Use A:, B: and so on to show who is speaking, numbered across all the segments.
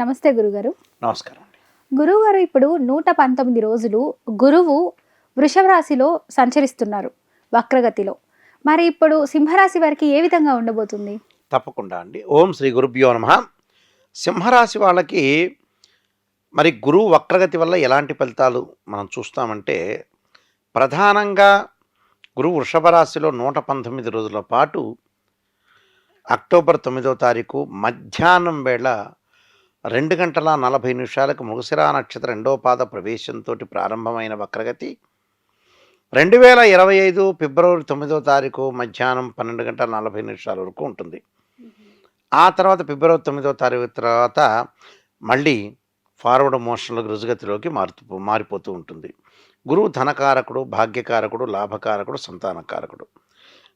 A: నమస్తే గురుగారు.
B: నమస్కారం
A: గురువుగారు ఇప్పుడు నూట పంతొమ్మిది రోజులు గురువు వృషభ రాశిలో సంచరిస్తున్నారు వక్రగతిలో. మరి ఇప్పుడు సింహరాశి వారికి ఏ విధంగా ఉండబోతుంది?
B: తప్పకుండా అండి. ఓం శ్రీ గురుభ్యో నమ. సింహరాశి వాళ్ళకి మరి గురువు వక్రగతి వల్ల ఎలాంటి ఫలితాలు మనం చూస్తామంటే ప్రధానంగా గురువు వృషభ రాశిలో నూట పంతొమ్మిది రోజుల పాటు అక్టోబర్ తొమ్మిదో తారీఖు మధ్యాహ్నం వేళ రెండు గంటల నలభై నిమిషాలకు మృగశిరా నక్షత్ర రెండో పాద ప్రవేశంతో ప్రారంభమైన వక్రగతి. రెండు వేల ఇరవై ఐదు ఫిబ్రవరి తొమ్మిదో తారీఖు మధ్యాహ్నం పన్నెండు గంటల నలభై నిమిషాల వరకు ఉంటుంది. ఆ తర్వాత ఫిబ్రవరి తొమ్మిదో తారీఖు తర్వాత మళ్ళీ ఫార్వర్డ్ మోషన్లకు రుజుగతిలోకి మారుతూ మారిపోతూ ఉంటుంది. గురువు ధనకారకుడు భాగ్యకారకుడు లాభకారకుడు సంతానకారకుడు.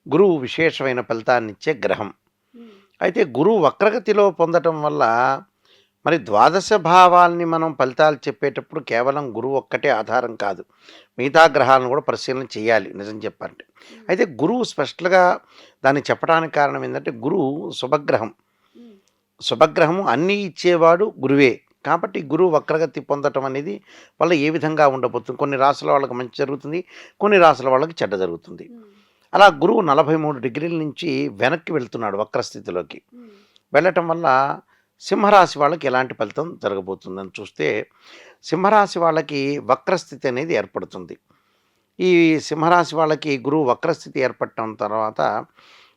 B: గురువు విశేషమైన ఫలితాన్ని ఇచ్చే గ్రహం అయితే గురువు వక్రగతిలో పొందటం వల్ల మరి ద్వాదశ భావాల్ని మనం ఫలితాలు చెప్పేటప్పుడు కేవలం గురువు ఒక్కటే ఆధారం కాదు. మిగతా గ్రహాలను కూడా పరిశీలన చేయాలి నిజం చెప్పాలంటే. అయితే గురువు స్పెషల్గా దాన్ని చెప్పడానికి కారణం ఏంటంటే గురువు శుభగ్రహం. శుభగ్రహము అన్నీ ఇచ్చేవాడు గురువే. కాబట్టి గురువు వక్రగతి పొందటం అనేది వల్ల ఏ విధంగా ఉండబోతుంది? కొన్ని రాసుల వాళ్ళకి మంచి జరుగుతుంది కొన్ని రాసుల వాళ్ళకి చెడ్డ జరుగుతుంది. అలా గురువు నలభై మూడు డిగ్రీల నుంచి వెనక్కి వెళ్తున్నాడు వక్రస్థితిలోకి. వెళ్ళటం వల్ల సింహరాశి వాళ్ళకి ఎలాంటి ఫలితం జరగబోతుందని చూస్తే సింహరాశి వాళ్ళకి వక్రస్థితి అనేది ఏర్పడుతుంది. ఈ సింహరాశి వాళ్ళకి గురువు వక్రస్థితి ఏర్పడటం తర్వాత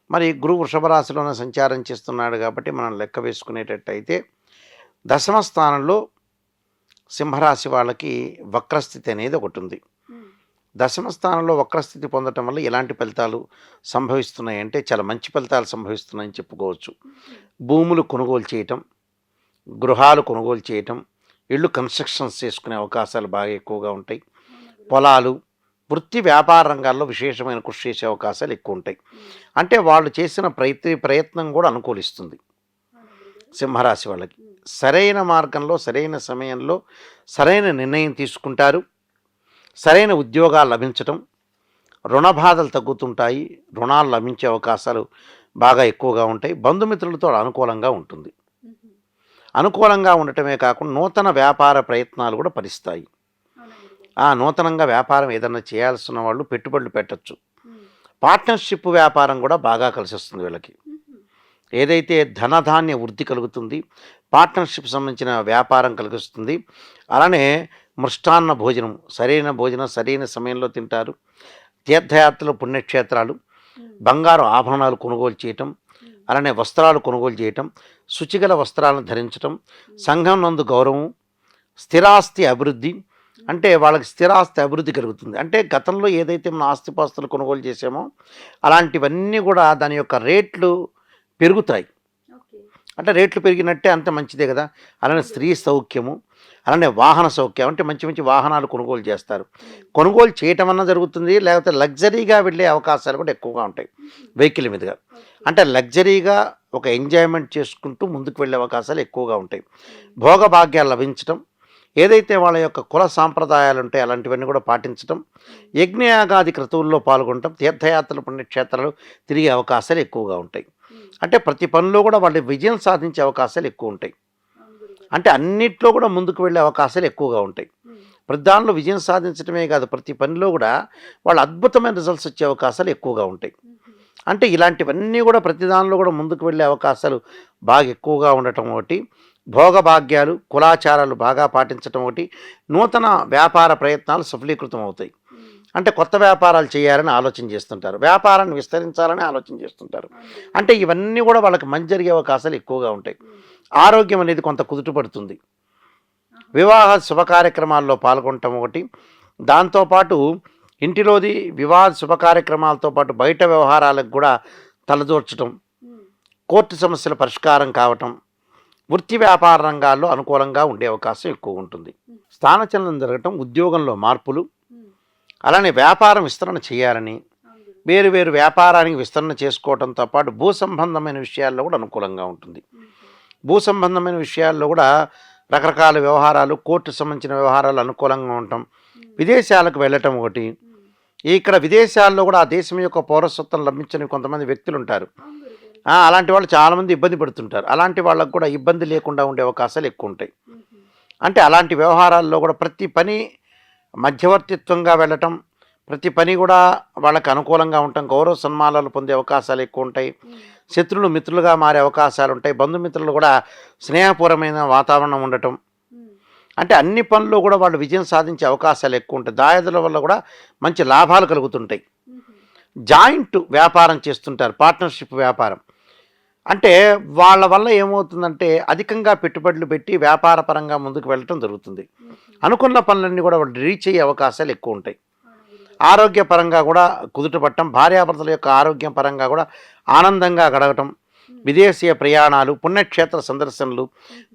B: మరి గురువు వృషభ రాశిలోనే సంచారం చేస్తున్నాడు కాబట్టి మనం లెక్క వేసుకునేటట్టయితే దశమ స్థానంలో సింహరాశి వాళ్ళకి వక్రస్థితి అనేది ఒకటి ఉంది. దశమ స్థానంలో వక్రస్థితి పొందటం వల్ల ఎలాంటి ఫలితాలు సంభవిస్తున్నాయి అంటే చాలా మంచి ఫలితాలు సంభవిస్తున్నాయని చెప్పుకోవచ్చు. భూములు కొనుగోలు చేయటం గృహాలు కొనుగోలు చేయటం ఇళ్ళు కన్స్ట్రక్షన్స్ చేసుకునే అవకాశాలు బాగా ఎక్కువగా ఉంటాయి. పొలాలు వృత్తి వ్యాపార రంగాల్లో విశేషమైన కృషి చేసే అవకాశాలు ఎక్కువ ఉంటాయి. అంటే వాళ్ళు చేసిన ప్రయత్న ప్రయత్నం కూడా అనుకూలిస్తుంది. సింహరాశి వాళ్ళకి. సరైన మార్గంలో సరైన సమయంలో సరైన నిర్ణయం తీసుకుంటారు. సరైన ఉద్యోగాలు లభించటం రుణ బాధలు తగ్గుతుంటాయి రుణాలు లభించే అవకాశాలు బాగా ఎక్కువగా ఉంటాయి బంధుమిత్రులతో అనుకూలంగా ఉంటుంది. అనుకూలంగా ఉండటమే కాకుండా నూతన వ్యాపార ప్రయత్నాలు కూడా ఫలిస్తాయి. ఆ నూతనంగా వ్యాపారం ఏదైనా చేయాల్సిన వాళ్ళు పెట్టుబడులు పెట్టచ్చు. పార్ట్నర్షిప్ వ్యాపారం కూడా బాగా కలిసి వస్తుంది వీళ్ళకి ఏదైతే ధనధాన్య వృద్ధి కలుగుతుంది పార్ట్నర్షిప్ సంబంధించిన వ్యాపారం కలిగిస్తుంది. అలానే మృష్టాన్న భోజనం సరైన భోజనం సరైన సమయంలో తింటారు. తీర్థయాత్రలు పుణ్యక్షేత్రాలు బంగారు ఆభరణాలు కొనుగోలు చేయటం అలానే వస్త్రాలు కొనుగోలు చేయటం శుచిగల వస్త్రాలను ధరించటం సంఘం నందు గౌరవం స్థిరాస్తి అభివృద్ధి అంటే వాళ్ళకి స్థిరాస్తి అభివృద్ధి కలుగుతుంది. అంటే గతంలో ఏదైతే మనం ఆస్తిపాస్తులు కొనుగోలు చేసామో అలాంటివన్నీ కూడా దాని యొక్క రేట్లు పెరుగుతాయి. అంటే రేట్లు పెరిగినట్టే అంత మంచిదే కదా. అలానే స్త్రీ సౌఖ్యము అలానే వాహన సౌఖ్యం అంటే మంచి మంచి వాహనాలు కొనుగోలు చేస్తారు. కొనుగోలు చేయటం అన్న జరుగుతుంది లేకపోతే లగ్జరీగా వెళ్ళే అవకాశాలు కూడా ఎక్కువగా ఉంటాయి వెహికల్ మీదుగా. అంటే లగ్జరీగా ఒక ఎంజాయ్మెంట్ చేసుకుంటూ ముందుకు వెళ్ళే అవకాశాలు ఎక్కువగా ఉంటాయి. భోగభాగ్యాలు లభించటం ఏదైతే వాళ్ళ యొక్క కుల సాంప్రదాయాలు ఉంటాయో అలాంటివన్నీ కూడా పాటించటం యజ్ఞయాగాది క్రతువుల్లో పాల్గొనటం తీర్థయాత్రలు పుణ్యక్షేత్రాలు తిరిగే అవకాశాలు ఎక్కువగా ఉంటాయి. అంటే ప్రతి పనిలో కూడా వాళ్ళు విజయం సాధించే అవకాశాలు ఎక్కువ ఉంటాయి. అంటే అన్నిట్లో కూడా ముందుకు వెళ్ళే అవకాశాలు ఎక్కువగా ఉంటాయి. ప్రతి దానిలో విజయం సాధించడమే కాదు ప్రతి పనిలో కూడా వాళ్ళు అద్భుతమైన రిజల్ట్స్ వచ్చే అవకాశాలు ఎక్కువగా ఉంటాయి. అంటే ఇలాంటివన్నీ కూడా ప్రతి దానిలో కూడా ముందుకు వెళ్ళే అవకాశాలు బాగా ఎక్కువగా ఉండటం ఒకటి. భోగభాగ్యాలు కులాచారాలు బాగా పాటించటం ఒకటి. నూతన వ్యాపార ప్రయత్నాలు సఫలీకృతం అవుతాయి. అంటే కొత్త వ్యాపారాలు చేయాలని ఆలోచన చేస్తుంటారు. వ్యాపారాన్ని విస్తరించాలని ఆలోచన చేస్తుంటారు. అంటే ఇవన్నీ కూడా వాళ్ళకి మంచి జరిగే అవకాశాలు ఎక్కువగా ఉంటాయి. ఆరోగ్యం అనేది కొంత కుదుటపడుతుంది వివాహ శుభ కార్యక్రమాల్లో పాల్గొనటం ఒకటి. దాంతోపాటు ఇంటిలోది వివాహ శుభ కార్యక్రమాలతో పాటు బయట వ్యవహారాలకు కూడా తలదూర్చడం కోర్టు సమస్యల పరిష్కారం కావటం వృత్తి వ్యాపార రంగాల్లో అనుకూలంగా ఉండే అవకాశం ఎక్కువ ఉంటుంది. స్థానచలనం జరగటం ఉద్యోగంలో మార్పులు అలానే వ్యాపారం విస్తరణ చేయాలని వేరు వేరు వ్యాపారానికి విస్తరణ చేసుకోవడంతో పాటు భూ సంబంధమైన విషయాల్లో కూడా అనుకూలంగా ఉంటుంది. భూ సంబంధమైన విషయాల్లో కూడా రకరకాల వ్యవహారాలు కోర్టు సంబంధించిన వ్యవహారాలు అనుకూలంగా ఉండటం విదేశాలకు వెళ్ళటం ఒకటి. ఇక్కడ విదేశాల్లో కూడా ఆ దేశం యొక్క పౌరసత్వం లభించని కొంతమంది వ్యక్తులు ఉంటారు. అలాంటి వాళ్ళు చాలామంది ఇబ్బంది పడుతుంటారు. అలాంటి వాళ్ళకు కూడా ఇబ్బంది లేకుండా ఉండే అవకాశాలు ఎక్కువ ఉంటాయి. అంటే అలాంటి వ్యవహారాల్లో కూడా ప్రతి పని మధ్యవర్తిత్వంగా వెళ్ళటం ప్రతి పని కూడా వాళ్ళకి అనుకూలంగా ఉండటం గౌరవ సన్మానాలు పొందే అవకాశాలు ఎక్కువ ఉంటాయి. శత్రులు మిత్రులుగా మారే అవకాశాలు ఉంటాయి. బంధుమిత్రులు కూడా స్నేహపూర్వమైన వాతావరణం ఉండటం. అంటే అన్ని పనుల్లో కూడా వాళ్ళు విజయం సాధించే అవకాశాలు ఎక్కువ ఉంటాయి. దాయదుల వల్ల కూడా మంచి లాభాలు కలుగుతుంటాయి. జాయింట్ వ్యాపారం చేస్తుంటారు. పార్ట్నర్షిప్ వ్యాపారం. అంటే వాళ్ళ వల్ల ఏమవుతుందంటే అధికంగా పెట్టుబడులు పెట్టి వ్యాపార పరంగా ముందుకు వెళ్ళటం జరుగుతుంది. అనుకున్న పనులన్నీ కూడా వాళ్ళు రీచ్ అయ్యే అవకాశాలు ఎక్కువ ఉంటాయి. ఆరోగ్యపరంగా కూడా కుదుటపడటం భార్యాభర్తల యొక్క ఆరోగ్యం పరంగా కూడా ఆనందంగా గడవటం విదేశీయ ప్రయాణాలు పుణ్యక్షేత్ర సందర్శనలు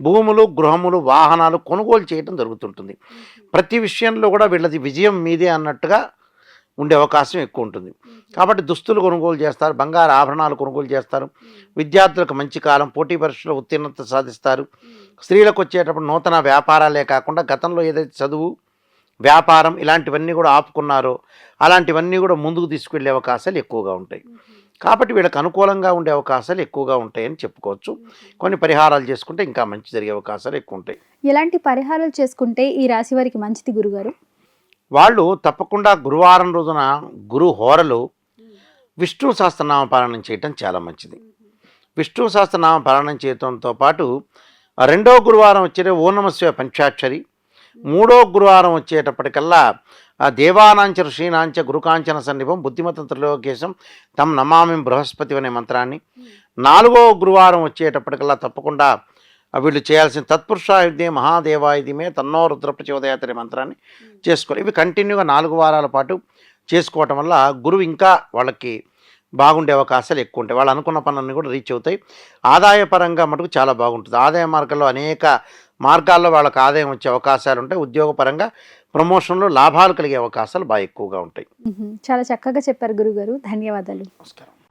B: భూములు గృహములు వాహనాలు కొనుగోలు చేయటం జరుగుతుంటుంది. ప్రతి విషయంలో కూడా వీళ్ళది విజయం మీదే అన్నట్టుగా ఉండే అవకాశం ఎక్కువ ఉంటుంది కాబట్టి దుస్తులు కొనుగోలు చేస్తారు బంగారు ఆభరణాలు కొనుగోలు చేస్తారు విద్యార్థులకు మంచి కాలం పోటీ పరీక్షలో ఉత్తీర్ణత సాధిస్తారు. స్త్రీలకు వచ్చేటప్పుడు నూతన వ్యాపారాలే కాకుండా గతంలో ఏదైతే చదువు వ్యాపారం ఇలాంటివన్నీ కూడా ఆపుకున్నారో అలాంటివన్నీ కూడా ముందుకు తీసుకెళ్ళే అవకాశాలు ఎక్కువగా ఉంటాయి. కాబట్టి వీళ్ళకి అనుకూలంగా ఉండే అవకాశాలు ఎక్కువగా ఉంటాయని చెప్పుకోవచ్చు. కొన్ని పరిహారాలు చేసుకుంటే ఇంకా మంచి జరిగే అవకాశాలు ఎక్కువ ఉంటాయి
A: ఎలాంటి పరిహారాలు చేసుకుంటే ఈ రాశి వారికి మంచిది గురుగారు?
B: వాళ్ళు తప్పకుండా గురువారం రోజున గురు హోరలు విష్ణు సహస్రనామ పారాయణం చేయటం చాలా మంచిది. విష్ణు సహస్రనామ పారాయణం చేయడంతో పాటు రెండో గురువారం వచ్చే ఓనమస్వ పంచాక్షరి. మూడో గురువారం వచ్చేటప్పటికల్లా ఆ దేవానాంచ ఋషీనాంచ గురుకాంచన సన్నిభం బుద్ధిమత త్రిలోకేశం తమ్ నమామి బృహస్పతి అనే మంత్రాన్ని. నాలుగో గురువారం వచ్చేటప్పటికల్లా తప్పకుండా వీళ్ళు చేయాల్సిన తత్పురుషాయుధే మహాదేవాయుధమే తన్నో రుద్ర ప్రచోదయాత్ అనే మంత్రాన్ని చేసుకోవాలి. ఇవి కంటిన్యూగా నాలుగు వారాల పాటు చేసుకోవటం వల్ల గురువు ఇంకా వాళ్ళకి బాగుండే అవకాశాలు ఎక్కువ ఉంటాయి. వాళ్ళు అనుకున్న పనులన్నీ కూడా రీచ్ అవుతాయి. ఆదాయపరంగా మటుకు చాలా బాగుంటుంది. ఆదాయ మార్గంలో అనేక మార్గాల్లో వాళ్ళకి ఆదాయం వచ్చే అవకాశాలు ఉంటాయి. ఉద్యోగపరంగా ప్రమోషన్లో లాభాలు కలిగే అవకాశాలు బాగా ఎక్కువగా ఉంటాయి.
A: చాలా చక్కగా చెప్పారు గురుగారు. ధన్యవాదాలు.
B: నమస్కారం.